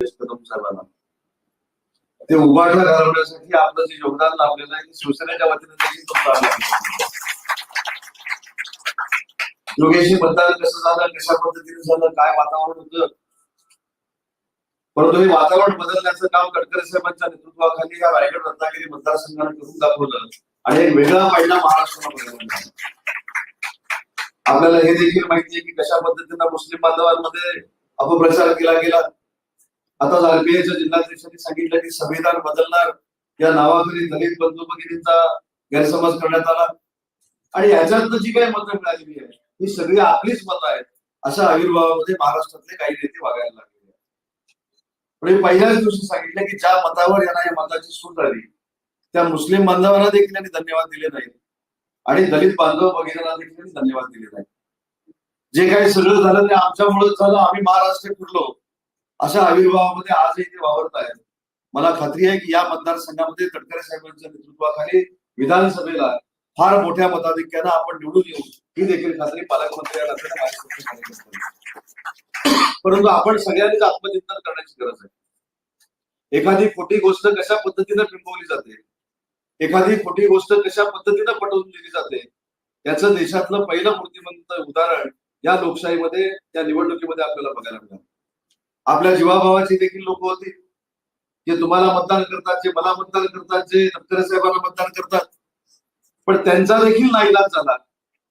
साहेबांना ते उभारला घालवण्यासाठी आपलं जे योगदान लाभलेलं आहे शिवसेनेच्या वतीने देखील तुमचं योगेशी मतदान कसं झालं कशा पद्धतीने झालं काय वातावरण होतं? परंतु हे वातावरण बदलण्याचं काम गडकरी साहेबांच्या नेतृत्वाखाली या रायगड रत्नागिरी मतदारसंघाने करून दाखवलं आणि एक वेगळा फायदा महाराष्ट्राला आपल्याला हे देखील माहिती आहे की कशा पद्धतीनं मुस्लिम बांधवांमध्ये अपप्रचार केला गेला. आता आरबीआयच्या जिल्हाध्यक्षांनी सांगितलं की संविधान बदलणार. या नावाखाली दलित बंधू भगिनींचा गैरसमज करण्यात आला. आणि याच्यातनं जी काही मतं मिळालेली आहे ही सगळी आपलीच मतं आहेत अशा आविर्भावामध्ये महाराष्ट्रातले काही नेते वागायला लागले पण हे पहिल्याच दिवशी सांगितलं की ज्या मतावर यांना या मताची सूट आली त्या मुस्लिम बांधवांना देखील यांनी धन्यवाद दिले नाहीत. आणि दलित बांधव वगैरेला देखील धन्यवाद दिले नाहीत. जे काही सगळं झालं ते आमच्यामुळेच झालं आम्ही महाराष्ट्र फिरलो. अशा आविर्भावामध्ये आजही ते वावरत आहेत मला खात्री आहे की या मतदारसंघामध्ये तटकरे साहेबांच्या नेतृत्वाखाली विधानसभेला फार मोठ्या मताधिक्यानं आपण निवडून येऊ ही देखील खात्री पालकमंत्री परंतु आपण सगळ्यांनीच आत्मचिंतन करण्याची गरज आहे. एखादी खोटी गोष्ट कशा पद्धतीनं बिंबवली जाते? एखादी खोटी गोष्ट कशा पद्धतीनं पटवून दिली जाते? याचं देशातलं पहिलं मूर्तिमंत उदाहरण या लोकशाहीमध्ये या निवडणुकीमध्ये आपल्याला बघायला मिळालं. आपल्या जीवाभावाचे देखील लोक होती. जे तुम्हाला मतदान करतात जे मला मतदान करतात जे तटकरे साहेबांना मतदान करतात. पण त्यांचा देखील नाईलाज झाला.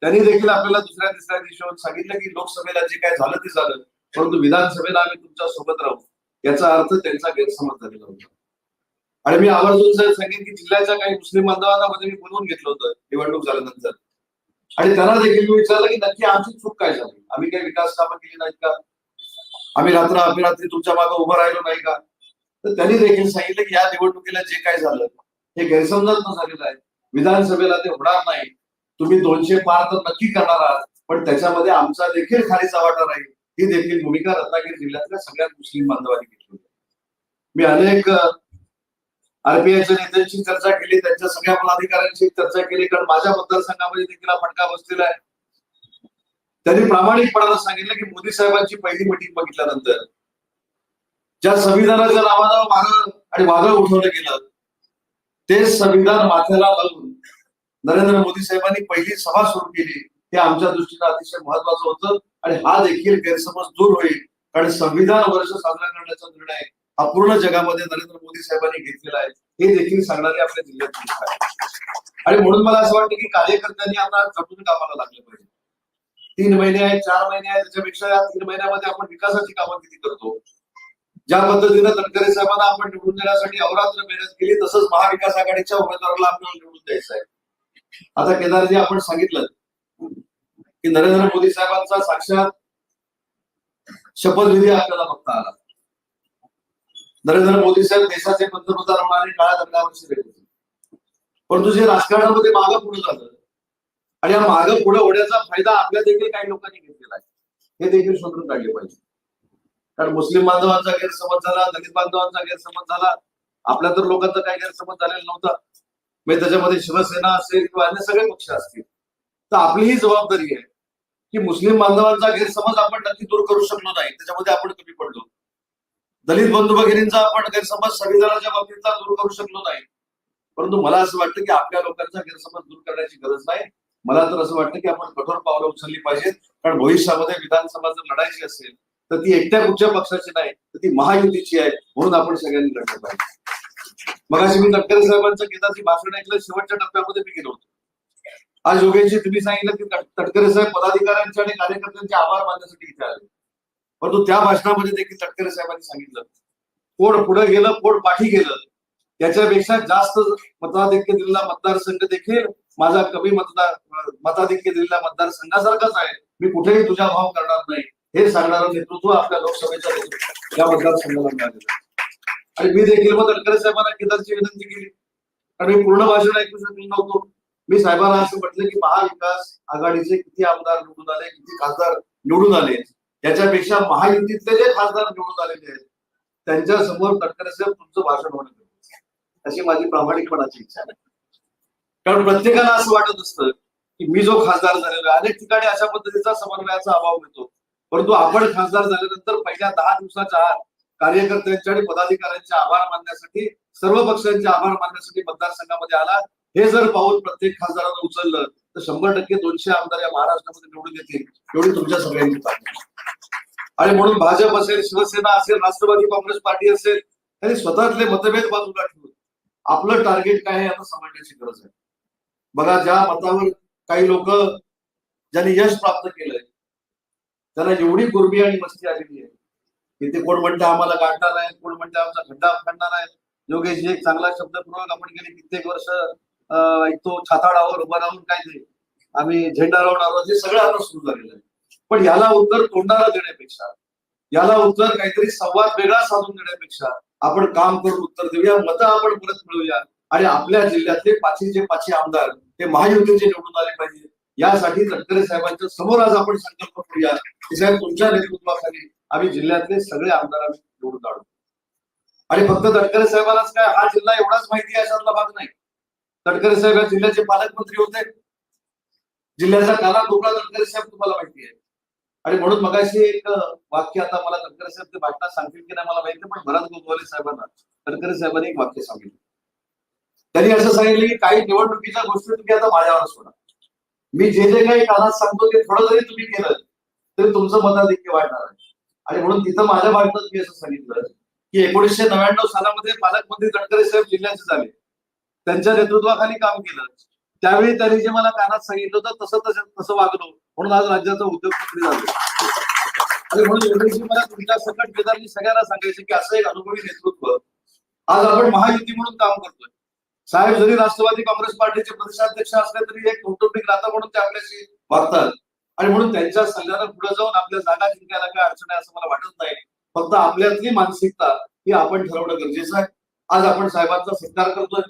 त्यांनी देखील आपल्याला दुसऱ्या तिसऱ्या दिवशी सांगितलं की लोकसभेला जे काय झालं ते झालं. परंतु विधानसभेला आम्ही तुमच्यासोबत राहू. याचा अर्थ त्यांचा गैरसमज झालेला होता. आणि मी आवर्जून साहेब सांगेन की जिल्ह्याच्या काही मुस्लिम बांधवांना मध्ये मी बोलवून घेतलं होतं निवडणूक झाल्यानंतर. आणि त्यांना देखील मी विचारलं की नक्की आमची चूक काय झाली? आम्ही काही विकास कामं केली नाहीत का? आम्ही रात्र अपरात्री तुमच्या मागे उभं राहिलो नाही का? तर त्यांनी देखील सांगितलं की या निवडणुकीला जे काय झालं हे गैरसमजात झालेलं आहे. विधानसभेला ते होणार नाही. तुम्ही दोनशे पार तर नक्की करणार आहात पण त्याच्यामध्ये आमचा देखील खालीचा वाटा राहील. ही देखील भूमिका रत्नागिरी जिल्ह्यातल्या सगळ्यात मुस्लिम बांधवांनी घेतली होती. मी अनेक आरपीआयच्या नेत्यांशी चर्चा केली त्यांच्या सगळ्या पदाधिकाऱ्यांशी चर्चा केली कारण माझ्या मतदारसंघामध्ये देखील फटका बसलेला आहे. त्यांनी प्रामाणिकपणानं सांगितलं की मोदी साहेबांची पहिली मिटिंग बघितल्यानंतर ज्या संविधानाच्या नावानं वादळ आणि वादळ उठवलं गेलं ते संविधान माथ्याला लावून नरेंद्र मोदी साहेबांनी पहिली सभा सुरू केली. हे आमच्या दृष्टीनं अतिशय महत्वाचं होतं आणि हा देखील गैरसमज दूर होईल. कारण संविधान वर्ष साजरा करण्याचा निर्णय हा पूर्ण जगामध्ये नरेंद्र मोदी साहेबांनी घेतलेला आहे. हे देखील सांगणारे आपल्या जिल्ह्यात आहे आणि म्हणून मला असं वाटतं की कार्यकर्त्यांनी आता जपून कामाला लागलं पाहिजे. तीन महिने आहेत चार महिने आहेत त्याच्यापेक्षा या तीन महिन्यामध्ये आपण विकासाची कामं किती करतो? ज्या पद्धतीनं तटकरे साहेबांना आपण निवडून देण्यासाठी अवरात्र मेहनत केली तसंच महाविकास आघाडीच्या उमेदवाराला आपल्याला निवडून द्यायचं आहे. आता केदारजी आपण सांगितलं की नरेंद्र मोदी साहेबांचा साक्षात शपथविधी आपल्याला बघता आला. नरेंद्र मोदी साहेब देशाचे पंतप्रधान होणारे काळ्या दंडावरची व्यक्ती होते. परंतु जे राजकारणामध्ये मागं पुढे झालं आणि या मागं पुढे होण्याचा फायदा आपल्या देखील काही लोकांनी घेतलेला आहे. हे देखील शोधून काढले पाहिजे. कारण मुस्लिम बांधवांचा गैरसमज झाला दलित बांधवांचा गैरसमज झाला. आपल्या तर लोकांचा काही गैरसमज झालेला नव्हता. म्हणजे त्याच्यामध्ये शिवसेना असेल किंवा अन्य सगळे पक्ष असतील. तर आपली ही जबाबदारी आहे की मुस्लिम बांधवांचा गैरसमज आपण नक्की दूर करू शकलो नाही. त्याच्यामध्ये आपण कमी पडलो. दलित बंधू भगिनींचा आपण गैरसमज संविधानाच्या बाबतीतला दूर करू शकलो नाही. परंतु मला असं वाटतं की आपल्या लोकांचा गैरसमज दूर करण्याची गरज नाही. मला तर असं वाटतं की आपण कठोर पावलं उचलली पाहिजेत. कारण भविष्यामध्ये विधानसभा जर लढायची असेल तर ती एकट्या कुठच्या पक्षाची नाही तर ती महायुतीची आहे म्हणून आपण सगळ्यांनी लढलं पाहिजे. मगाशी मी तटकरे साहेबांचं केदारची भाषण ऐकलं शेवटच्या टप्प्यामध्ये मी गेलो होतो. आज योगेशजी तुम्ही सांगितलं की तटकरे साहेब पदाधिकाऱ्यांचे आणि कार्यकर्त्यांचे आभार मानण्यासाठी इथे आले. परंतु त्या भाषणामध्ये देखील तटकरे साहेबांनी सांगितलं. कोण पुढे गेलं कोण पाठी गेलं याच्यापेक्षा जास्त मताधिक्य दिलेला मतदारसंघ देखील माझा कमी मतदार मताधिक्य दिलेल्या मतदारसंघासारखाच आहे. मी कुठेही तुझा भाव करणार नाही. हे सांगणारं नेतृत्व आपल्या लोकसभेच्या या मतदारसंघाला मिळालेलं आणि मी देखील मग तटकरे साहेबांना केदारची विनंती केली. कारण मी पूर्ण भाषण ऐकू शकलो नव्हतो. मी साहेबांना असं म्हटलं की महाविकास आघाडीचे किती आमदार निवडून आले किती खासदार निवडून आले? याच्यापेक्षा महायुतीतले जे खासदार निवडून आलेले आहेत त्यांच्यासमोर तटकरे साहेब तुमचं भाषण होणं अशी माझी प्रामाणिकपणाची इच्छा आहे. कारण प्रत्येकाला असं वाटत असतं की मी जो खासदार झालेलो आहे अनेक ठिकाणी अशा पद्धतीचा समन्वयाचा अभाव येतो परंतु आपण खासदार झाल्यानंतर पहिल्या दहा दिवसाच्या आत कार्यकर्त्यांचे आणि पदाधिकाऱ्यांचे आभार मानण्यासाठी सर्व पक्षांचे आभार मानण्यासाठी मतदारसंघामध्ये आला. हे जर पाऊल प्रत्येक खासदारानं उचललं तर शंभर टक्के दोनशे आमदार या महाराष्ट्रामध्ये निवडून येतील एवढी तुमच्या सगळ्यांची आणि म्हणून भाजप असेल शिवसेना असेल राष्ट्रवादी काँग्रेस पार्टी असेल त्यांनी स्वतःतले मतभेद बाजूला ठेवून आपलं टार्गेट काय आहे आता समजण्याची गरज आहे. बघा ज्या मतावर काही लोक ज्यांनी यश प्राप्त केलंय त्यांना एवढी गुरबी आणि मस्ती आलेली आहे की ते कोण म्हणते आम्हाला गाठणार आहे कोण म्हणते आमचा खड्डा काढणार आहे. योगेशजी एक चांगला शब्द आपण गेले कित्येक वर्ष एक तो छाताडावर उभा राहून काय ते आम्ही झेंडा लावणार हे सगळं आता सुरू झालेलं आहे. पण याला उत्तर तोंडाला देण्यापेक्षा याला उत्तर काहीतरी संवाद वेगळा साधून देण्यापेक्षा आपण काम करून उत्तर देऊया मतं आपण परत मिळवूया. आणि आपल्या जिल्ह्यातले पाचीचे पाचशे आमदार ते महायुतीचे निवडून आले पाहिजे. यासाठी तटकरे साहेबांच्या समोर आज आपण संकल्प करूया की साहेब तुमच्या नेतृत्वाखाली आम्ही जिल्ह्यातले सगळे आमदार आम्ही निवडून काढू. आणि फक्त तटकरे साहेबांनाच काय हा जिल्हा एवढाच माहिती आहे अशातला भाग नाही. तटकरे साहेब या जिल्ह्याचे पालकमंत्री होते. जिल्ह्याचा काला कोपरा तटकरे साहेब तुम्हाला माहिती आहे. आणि म्हणून मगाशी एक वाक्य आता मला तटकरे साहेब ते भाषणात सांगतील की नाही मला माहिती पण भरत गोगवले साहेबांना तटकरे साहेबांनी एक वाक्य सांगितलं. त्यांनी असं सांगितलं की काही निवडणुकीच्या गोष्टी तुम्ही आता माझ्यावर सोडा. मी जे जे काही कानात सांगतो ते थोडं जरी तुम्ही केलं तरी तुमचं मताधिक्य वाढणार आहे. आणि म्हणून तिथं माझ्या भाषणात मी असं सांगितलं की एकोणीसशे नव्याण्णव सालामध्ये पालकमंत्री तटकरे साहेब जिल्ह्याचे झाले. त्यांच्या नेतृत्वाखाली काम केलं. त्यावेळी त्यांनी जे मला कानात सांगितलं होतं तसं तसं तसं वागलो. म्हणून आज राज्याचा उद्योगमंत्री झाले आणि म्हणून एवढीशी मला तुमच्या सकट केदारनी सगळ्यांना सांगायचं की असं एक अनुभवी नेतृत्व आज आपण महायुती म्हणून काम करतोय. साहेब जरी राष्ट्रवादी काँग्रेस पार्टीचे प्रदेशाध्यक्ष असले तरी एक कौटुंबिक नाता म्हणून ते आपल्याशी वागतात. आणि म्हणून त्यांच्या सल्ल्यानं पुढे जाऊन आपल्या जागा जिंकायला काय अडचण आहे असं मला वाटत नाही. फक्त आपल्यातली मानसिकता ही आपण ठरवणं गरजेचं आहे. आज आपण साहेबांचा सत्कार करतोय.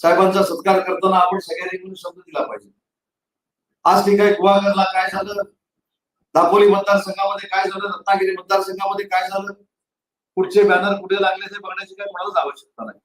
साहेबांचा सत्कार करताना आपण सगळ्यांनी शब्द दिला पाहिजे. आज ठीक आहे गुहागरला काय झालं? दापोली मतदारसंघामध्ये काय झालं? रत्नागिरी मतदारसंघामध्ये काय झालं? कुठचे बॅनर कुठे लागले ते बघण्याची काय कोणालाच आवश्यकता नाही.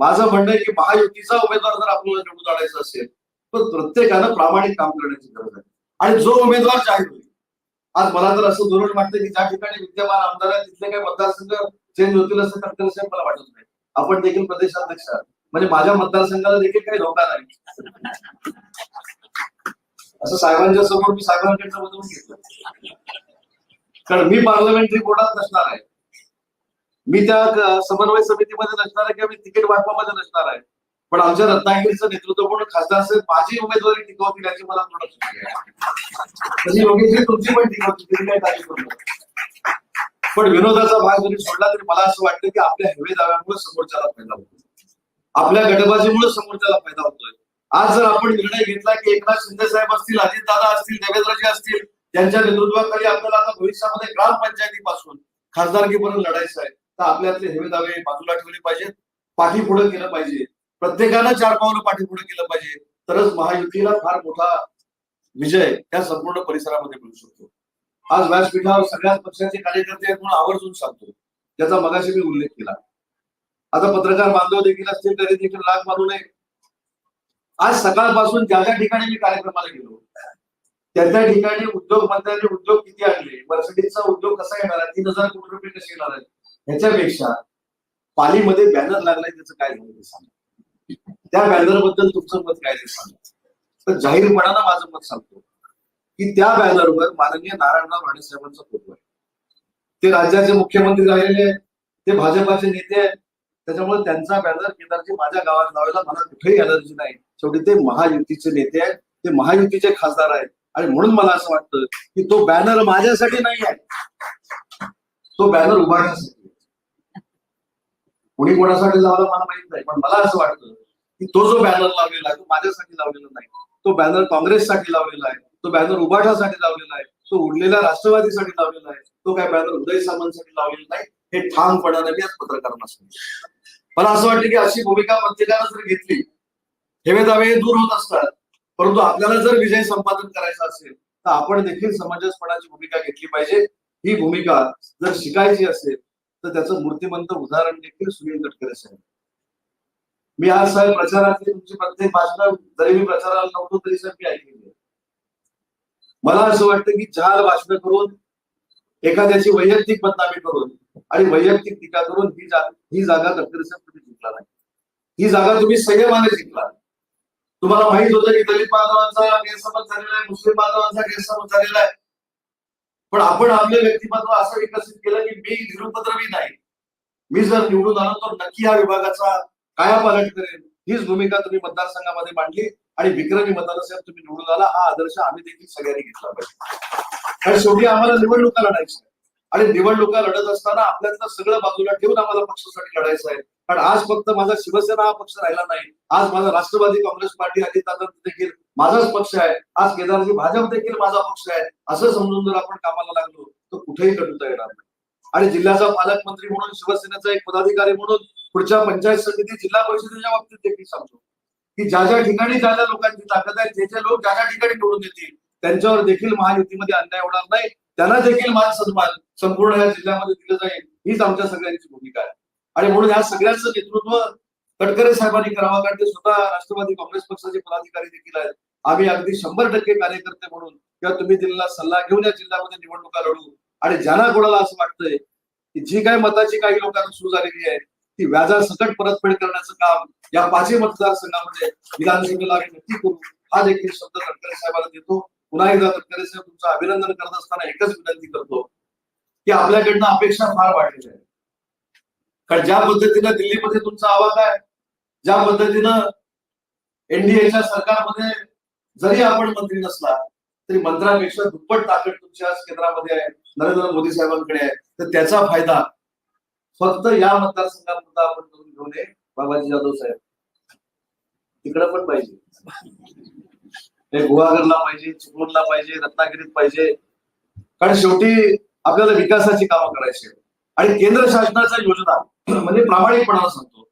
माझं म्हणणं आहे की महायुतीचा उमेदवार जर आपल्याला निवडून आणायचा असेल तर प्रत्येकानं प्रामाणिक काम करण्याची गरज आहे. आणि जो उमेदवार जाहीर होईल. आज मला तर असं धोरण वाटतं की ज्या ठिकाणी विद्यमान आमदार आहेत तिथले काही मतदारसंघ चेंज होतील असं तटकरे साहेब मला वाटत नाही. आपण देखील प्रदेशाध्यक्ष म्हणजे माझ्या मतदारसंघाला देखील काही धोका नाही. असं साहेबांच्या समोर मी साहेबांकडनं बदलून घेतलं कारण मी पार्लमेंटरी बोर्डात नसणार आहे. मी त्या समन्वय समितीमध्ये नसणार आहे किंवा मी तिकीट वाटपामध्ये नसणार आहे. पण आमच्या रत्नागिरीचं नेतृत्व म्हणून खासदार साहेब माझी उमेदवारी टिकवतील याची मला थोडं खात्री आहे. तशी योगेशजी तुमची पण टिकवतील काही पण विनोदाचा भाग जरी सोडला तरी मला असं वाटतं की आपल्या हेवे दाव्यामुळे समोरच्याला फायदा होतो आपल्या गटबाजीमुळे समोरच्याला फायदा होतोय. आज जर आपण निर्णय घेतला की एकनाथ शिंदे साहेब असतील अजितदादा असतील देवेंद्रजी असतील त्यांच्या नेतृत्वाखाली आपल्याला आता भविष्यामध्ये ग्रामपंचायतीपासून खासदारकीपर्यंत लढायचं आहे. तर आपल्यातले हेवे दावे बाजूला ठेवले पाहिजेत पाठी पुढे केलं पाहिजे. प्रत्येकानं चार पावलं पाठी पुढे केलं पाहिजे. तरच महायुतीला फार मोठा विजय त्या संपूर्ण परिसरामध्ये मिळू शकतो. आज व्यासपीठावर सगळ्याच पक्षाचे कार्यकर्ते आहेत म्हणून आवर्जून सांगतो. त्याचा मगाशी मी उल्लेख केला. आता पत्रकार बांधव देखील असतील तरी देखील लाग मानू नये. आज सकाळपासून ज्या ज्या ठिकाणी मी कार्यक्रमाला गेलो त्या त्या ठिकाणी उद्योग मंत्र्यांनी उद्योग किती आणले मर्सिडीजचा उद्योग कसा येणार आहे तीन हजार कोटी रुपये कसे येणार आहेत ह्याच्यापेक्षा पालीमध्ये बॅनर लागलाय त्याचं काय झालं ते सांगा. त्या बॅनरबद्दल तुमचं मत काय ते सांगा. तर जाहीरपणानं माझं मत सांगतो की त्या बॅनरवर माननीय नारायणराव राणे साहेबांचा फोटो आहे. ते राज्याचे मुख्यमंत्री राहिलेले आहेत ते भाजपाचे नेते आहेत त्याच्यामुळे त्यांचा बॅनर केदारची माझ्या गावात लावायला मला कुठेही एनर्जी नाही. शेवटी ते महायुतीचे नेते आहेत ते महायुतीचे खासदार आहेत. आणि म्हणून मला असं वाटतं की तो बॅनर माझ्यासाठी नाही आहे. तो बॅनर उभारण्यासाठी कोणी कोणासाठी लावला मला माहीत नाही पण मला असं वाटतं की तो जो बॅनर लावलेला आहे तो माझ्यासाठी लावलेला नाही. तो बॅनर काँग्रेससाठी लावलेला आहे तो बॅनर उभाठासाठी लावलेला आहे तो उडलेल्या राष्ट्रवादीसाठी लावलेला आहे तो काय बॅनर उदय सामंतसाठी लावलेला नाही हे ठामपणाने मी आज पत्रकारांना सांगितलं मला असं वाटतं की अशी भूमिका प्रत्येकानं जर घेतली हेवे दावे दूर होत असतात. परंतु आपल्याला जर विजय संपादन करायचा असेल तर आपण देखील समंजसपणाची भूमिका घेतली पाहिजे. ही भूमिका जर शिकायची असेल तर त्याचं मूर्तिमंत उदाहरण देखील सुनील तटकरे साहेब. मी आज साहेब प्रचारातली तुमची प्रत्येक भाषण जरी मी प्रचाराला नव्हतो तरी साहेब मी ऐकलेली मला असं वाटतं की चार भाषण करून एखाद्याची वैयक्तिक बदनामी करून आणि वैयक्तिक टीका करून ही जा ही जागा तटकरे साहेब तुम्ही जिंकला नाही. ही जागा तुम्ही संयमाने जिंकला तुम्हाला माहीत होतं की दलित बांधवांचा गैरसमज झालेला आहे मुस्लिम बांधवांचा गैरसमज झालेला आहे. पण आपण आपले व्यक्तिमत्व असं विकसित केलं की मी निरुपद्रवी नाही. मी जर निवडून आलो तर नक्की या विभागाचा कायापालट करेन. हीच भूमिका तुम्ही मतदारसंघामध्ये मांडली आणि विक्रमी मतानं तुम्ही निवडून आला हा आदर्श आम्ही देखील सगळ्यांनी घेतला पाहिजे. कारण शेवटी आम्हाला निवडणुका लढायच्या आणि निवडणुका लढत असताना आपल्यातलं सगळं बाजूला ठेवून आम्हाला पक्षासाठी लढायचं आहे. कारण आज फक्त माझा शिवसेना हा पक्ष राहिला नाही. आज माझा राष्ट्रवादी काँग्रेस पार्टी अजित देखील माझाच पक्ष आहे. आज केदारजी भाजप देखील माझा पक्ष आहे. असं समजून जर आपण कामाला लागलो तर कुठेही कटुता येणार नाही. आणि जिल्ह्याचा पालकमंत्री म्हणून शिवसेनेचा एक पदाधिकारी म्हणून पुढच्या पंचायत समिती जिल्हा परिषदेच्या बाबतीत देखील सांगतो. की ज्या ज्या ठिकाणी ज्या ज्या लोकांची ताकद आहे जे जे लोक ज्या ज्या ठिकाणी निवडून येतील त्यांच्यावर देखील महायुतीमध्ये अन्याय होणार नाही. त्यांना देखील मान सन्मान संपूर्ण या जिल्ह्यामध्ये दिलं जाईल. हीच आमच्या सगळ्यांची भूमिका आहे. आणि म्हणून या सगळ्यांचं नेतृत्व तटकरे साहेबांनी करावं कारण ते स्वतः राष्ट्रवादी काँग्रेस पक्षाचे पदाधिकारी देखील आहेत. आम्ही अगदी शंभर टक्के कार्यकर्ते म्हणून किंवा तुम्ही दिलेला सल्ला घेऊन या जिल्ह्यामध्ये निवडणुका लढू. आणि ज्यांना कोणाला असं वाटतंय की जी काय मताची काही लोकांना सुरू झालेली आहे ती व्याजा सकट परतफेड करण्याचं काम या पाचही मतदारसंघामध्ये विधानसभेला आम्ही नक्की करू. हा देखील शब्द तटकरे साहेबांना देतो. पुन्हा एकदा तटकरे साहेब तुमचं अभिनंदन करत असताना एकच विनंती करतो की आपल्याकडनं अपेक्षा फार वाढलेल्या आहेत. कारण ज्या पद्धतीनं दिल्लीमध्ये तुमचा आवाज आहे ज्या पद्धतीनं एनडीएच्या सरकारमध्ये जरी आपण मंत्री नसला तरी मंत्र्यापेक्षा दुप्पट ताकद तुमच्या केंद्रामध्ये आहे नरेंद्र मोदी साहेबांकडे आहे. तर त्याचा फायदा फक्त या मतदारसंघात आपण करून घेऊ नये बाबाजी जाधव साहेब. तिकडं पण पाहिजे. हे गुहागरला पाहिजे चिपळूणला पाहिजे रत्नागिरीत पाहिजे. कारण शेवटी आपल्याला विकासाची कामं करायची आहेत. आणि केंद्र शासनाच्या योजना म्हणजे प्रामाणिकपणाला सांगतो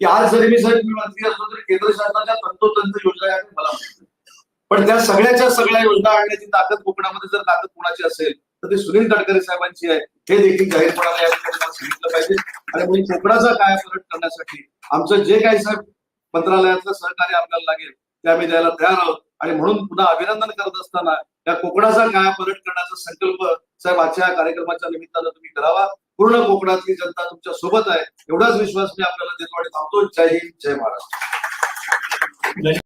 की आज जरी मी साहेब मी मंत्री असलो तरी केंद्र शासनाच्या तंतोतंत योजना आहेत मला माहिती पण त्या सगळ्याच्या सगळ्या योजना आणण्याची ताकद कोकणामध्ये जर ताकद कोणाची असेल तर ती सुनील तटकरे साहेबांची आहे. हे देखील जाहीरपणाला या ठिकाणी सांगितलं पाहिजे. आणि म्हणून कोकणाचा कायापालट करण्यासाठी आमचं जे काही साहेब मंत्रालयातलं सहकार्य आपल्याला लागेल ते आम्ही द्यायला तयार आहोत. आणि म्हणून पुन्हा अभिनंदन करत असताना या कोकणाचा कायापालट करण्याचा संकल्प साहेब आजच्या कार्यक्रमाच्या निमित्तानं तुम्ही करावा. पूर्ण कोकणातली जनता तुमच्यासोबत आहे. एवढाच विश्वास मी आपल्याला देतो आणि थांबतो. जय हिंद जय महाराष्ट्र.